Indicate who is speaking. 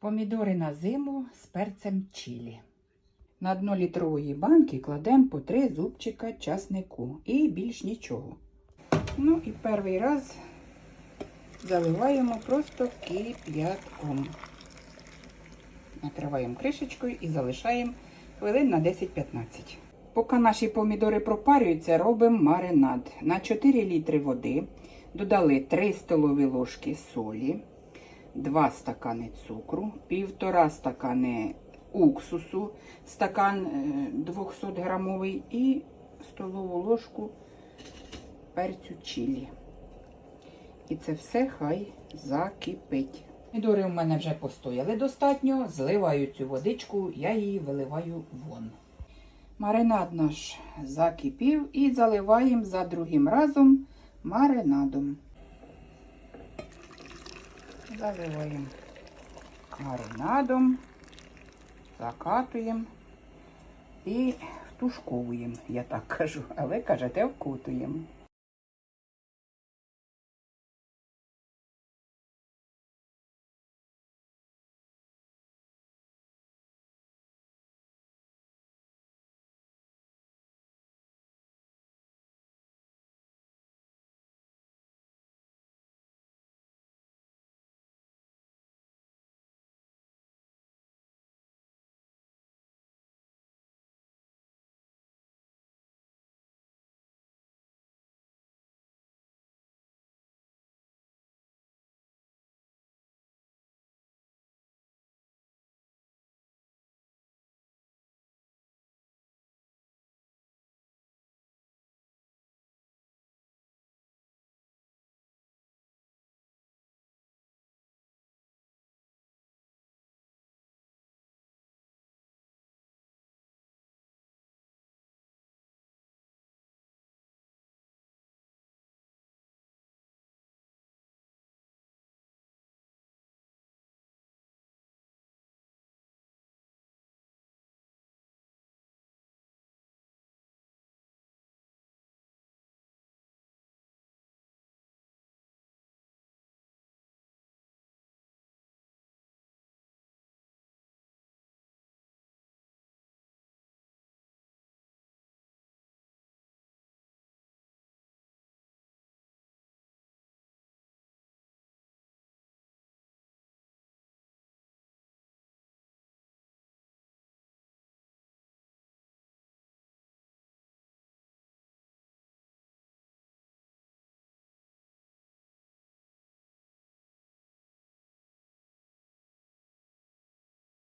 Speaker 1: Помідори на зиму з перцем чилі. На дно літрової банки кладемо по три зубчика часнику і більш нічого. Ну і перший раз заливаємо просто кип'ятком. Накриваємо кришечкою і залишаємо хвилин на 10-15. Поки наші помідори пропарюються, робимо маринад. На 4 літри води додали 3 столові ложки солі, 2 стакани цукру, 1,5 стакани уксусу, стакан е, 200 грамовий і столову ложку перцю чилі. І це все хай закипить. Помідори у мене вже постояли достатньо, зливаю цю водичку, я її виливаю вон. Маринад наш закипів і заливаємо за другим разом маринадом. Заливаємо маринадом, закатуємо і втушковуємо, я так кажу, але кажете, вкутуємо.